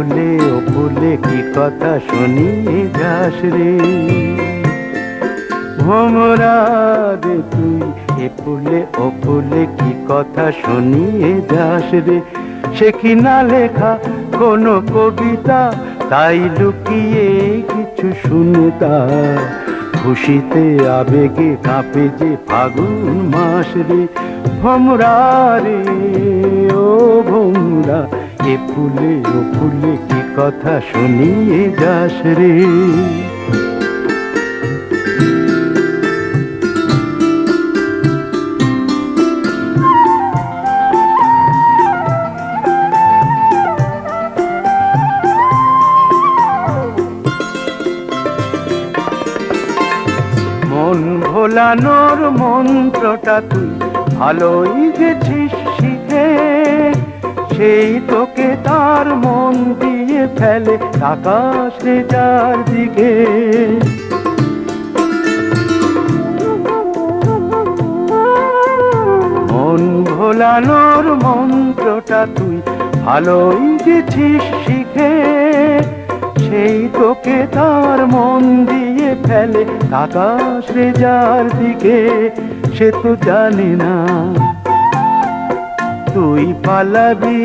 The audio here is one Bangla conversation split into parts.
ফুলে ও ফুলে কি কথা শুনিয়ে যাস রে? ভোমরা তুই এ ফুলে, ও ফুলে কি কথা শুনিয়ে যাস রে? সে কি না লেখা কোনো কবিতা? তাই লুকিয়ে কিছু শুনে তা। খুশিতে আবেগে কাঁপে যে ফাগুন মাস রে। ভোমরা রে এ ফুলে ও ফুলে কি কথা শুনিয়ে যাস রে? মন ভোলানোর মন্ত্রটা তুই ভালোই গেছিস শিখে। সেই তার মন দিয়ে ফেলে, আকাশে যার দিকে। মন ভোলানোর মন্ত্রটা তুই ভালোই গেছিস শিখে। সেই তোকে তার মন দিয়ে ফেলে, আকাশ যার দিকে। সে তো জানে না, তুই পালাবি।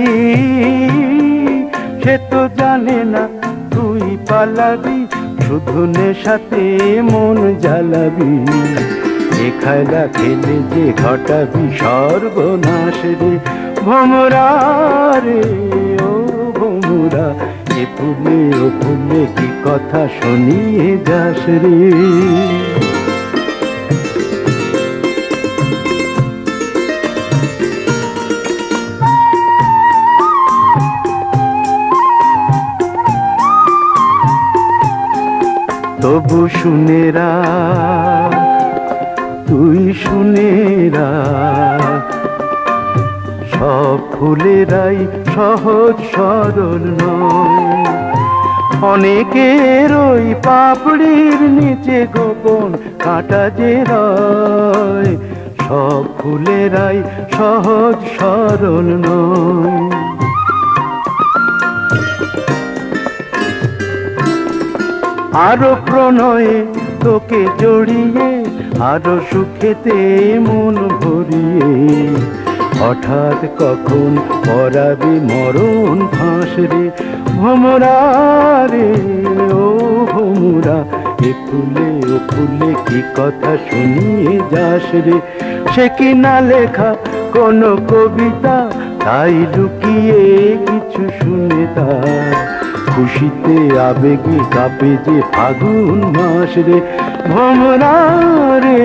সে তো জানে না, তুই পালাবি। শুধু নেশাতে মন জ্বালাবি। এ খেলা খেলে যে ঘটাবি সর্বনাশ রে। ভমরা রে, ও ভমরা, এ ফুলে ও ফুলে কি কথা শুনিয়ে যাস রে? তবু শুনেরা তুই শুনেরা সব ফুলেরাই সহজ সরল নয়। অনেকের ওই পাপড়ির নিচে গোপন কাটা যে রয়, সব ফুলেরাই সহজ সরল নয়। আরও প্রণয়ে তোকে জড়িয়ে, আরও সুখেতে মন ভরিয়ে। হঠাৎ কখন পরাবি মরণ ফাঁস রে ভমরা রে ও ভমরা, এ ফুলে, ও ফুলে কি কথা শুনিয়ে যাস রে সে কি না লেখা কোনো কবিতা, তাই লুকিয়ে কিছু শুনে তার খুশিতে আবেগে কাঁপে যে ফাগুন মাস রে ভমরা রে,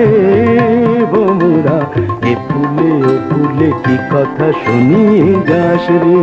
ভমরা, এ ফুলে ফুলে কি কথা শুনি যাস রে?